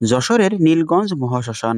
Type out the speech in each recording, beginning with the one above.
যশোরের নীলগঞ্জ মহাশ্মশান।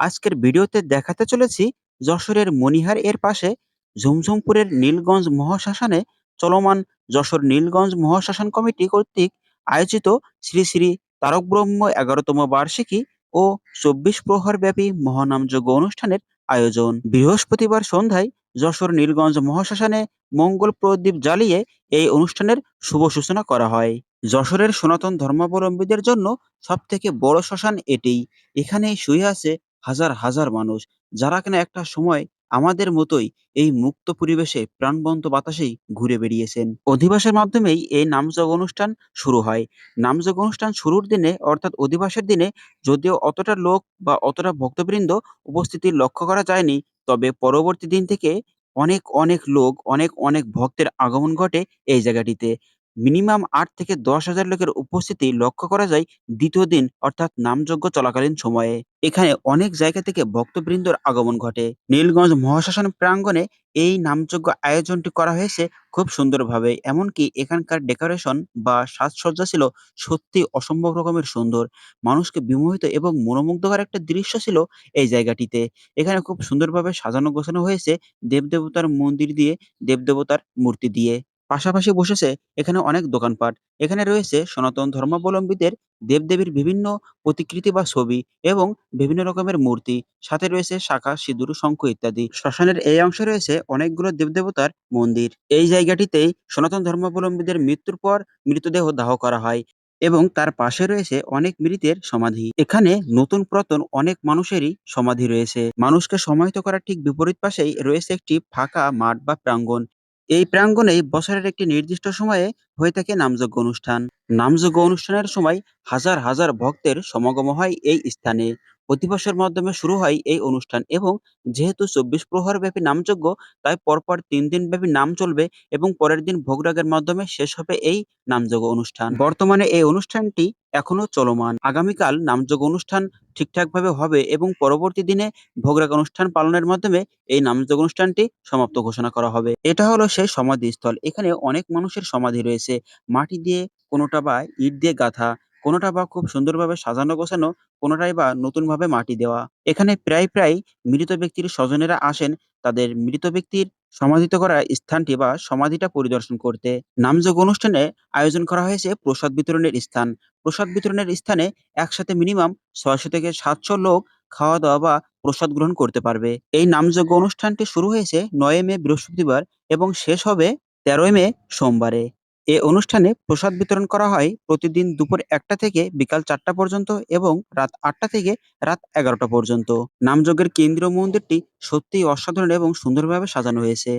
আজকের ভিডিওতে দেখাতে চলেছি যশোরের মণিহার এর পাশে ঝুমঝুমপুরের নীলগঞ্জ মহাশ্মশানে চলমান যশোর নীলগঞ্জ মহাশ্মশান কমিটি কর্তৃক আয়োজিত শ্রী শ্রী তারক ব্রহ্ম এগারোতম বার্ষিকী ও চব্বিশ প্রহর ব্যাপী মহানামযজ্ঞ অনুষ্ঠানের আয়োজন। বৃহস্পতিবার সন্ধ্যায় যশোর নীলগঞ্জ মহাশ্মশানে মঙ্গল প্রদীপ জ্বালিয়ে এই অনুষ্ঠানের শুভ সূচনা করা হয় যশোরের সনাতন ধর্মাবলম্বীদের জন্য সবথেকে বড় শ্মশান এটিই। এখানেই শুয়ে আছে হাজার, হাজার মানুষ। যারা কিনা একটা সময় আমাদের মতোই এই মুক্ত পরিবেশে প্রাণবন্ত বাতাসেই ঘুরে বেড়িয়েছেন। অধিবাসের মাধ্যমেই এই নামযজ্ঞ অনুষ্ঠান শুরু হয়। নামযজ্ঞ অনুষ্ঠান শুরুর দিনে অর্থাৎ অধিবাসের দিনে যদিও অতটা লোক বা অতটা ভক্তবৃন্দ উপস্থিতি লক্ষ্য করা যায়নি, তবে পরবর্তী দিন থেকে অনেক, অনেক লোক, অনেক, অনেক ভক্তের আগমন ঘটে এই জায়গাটিতে। মিনিমাম ৮ থেকে ১০,০০০ লোকের উপস্থিতি লক্ষ্য করা যায় দ্বিতীয় দিন অর্থাৎ নামযজ্ঞ চলাকালীন সময়ে। এখানে অনেক জায়গা থেকে ভক্তবৃন্দর আগমন ঘটে। নীলগঞ্জ মহাশ্মশান প্রাঙ্গণে এই নামযজ্ঞ আয়োজনটি করা হয়েছে খুব সুন্দরভাবে। এমনকি এখানকার ডেকোরেশন বা সাজসজ্জা ছিল সত্যি অসম্ভব রকমের সুন্দর। মানুষকে বিমোহিত এবং মনোমুগ্ধকর একটা দৃশ্য ছিল এই জায়গাটিতে। এখানে খুব সুন্দরভাবে সাজানো গোছানো হয়েছে দেবদেবতার মন্দির দিয়ে, দেবদেবতার মূর্তি দিয়ে। পাশাপাশি বসেছে এখানে অনেক দোকানপাট। এখানে রয়েছে সনাতন ধর্মাবলম্বীদের দেবদেবীর বিভিন্ন প্রতিকৃতি বা ছবি এবং বিভিন্ন রকমের মূর্তি। সাথে রয়েছে শাখা সিঁদুর, শঙ্খ ইত্যাদি। শ্মশানের এই অংশে রয়েছে অনেকগুলো দেবদেবতার মন্দির। এই জায়গাটিতেই সনাতন ধর্মাবলম্বীদের মৃত্যুর পর মৃতদেহ দাহ করা হয় এবং তার পাশে রয়েছে অনেক মৃতের সমাধি। এখানে নতুন পুরাতন অনেক মানুষেরই সমাধি রয়েছে। মানুষকে সমাহিত করার ঠিক বিপরীত পাশেই রয়েছে একটি ফাঁকা মাঠ বা প্রাঙ্গণ। এই প্রাঙ্গনে বছরের একটি নির্দিষ্ট সময়ে হয়ে থাকে নামযজ্ঞ অনুষ্ঠান। নামযজ্ঞ অনুষ্ঠানের সময় হাজার, হাজার ভক্তের সমাগম হয় এই স্থানে। অধিবাসের মাধ্যমে শুরু হয় এই অনুষ্ঠান এবং যেহেতু ২৪ প্রহর ব্যাপী নামযজ্ঞ তাই পরপর তিন দিন ব্যাপী নাম চলবে এবং পরের দিন ভোগরাগের মাধ্যমে শেষ হবে এই নামযজ্ঞ অনুষ্ঠান। বর্তমানে এই অনুষ্ঠানটি এখনও চলমান। আগামীকাল নামযজ্ঞ অনুষ্ঠান ঠিকঠাকভাবে হবে এবং পরবর্তী দিনে ভোগরাগ অনুষ্ঠান পালনের মাধ্যমে এই নামযজ্ঞ অনুষ্ঠানটি সমাপ্ত ঘোষণা করা হবে। এটা হলো সেই সমাধিস্থল। এখানে অনেক মানুষের সমাধি রয়েছে। মাটি দিয়ে কোনোটা বা ইট দিয়ে গাঁথা, কোনোটা বা খুব সুন্দরভাবে সাজানো গোছানো, কোনোটাই বা নতুনভাবে মাটি দেওয়া। এখানে প্রায়, প্রায় মৃত ব্যক্তির স্বজনেরা আসেন তাদের মৃত ব্যক্তির সমাধিত করা স্থানটি বা সমাধিটা পরিদর্শন করতে। নামযোগ অনুষ্ঠানে আয়োজন করা হয়েছে প্রসাদ বিতরণের স্থান। প্রসাদ বিতরণের স্থানে একসাথে মিনিমাম ৬০০ থেকে ৭০০ লোক খাওয়া-দাওয়া বা প্রসাদ গ্রহণ করতে পারবে। এই নামযজ্ঞ অনুষ্ঠানটি শুরু হয়েছে ৯ মে বৃহস্পতিবার এবং শেষ হবে ১৩ মে সোমবারে। এ অনুষ্ঠানে প্রসাদ বিতরণ করা হয় প্রতিদিন দুপুর একটা থেকে বিকাল চারটা পর্যন্ত এবং রাত আটটা থেকে রাত ১১টা পর্যন্ত। নামযজ্ঞের কেন্দ্রীয় মন্দিরটি সত্যিই অসাধারণ এবং সুন্দরভাবে সাজানো হয়েছে।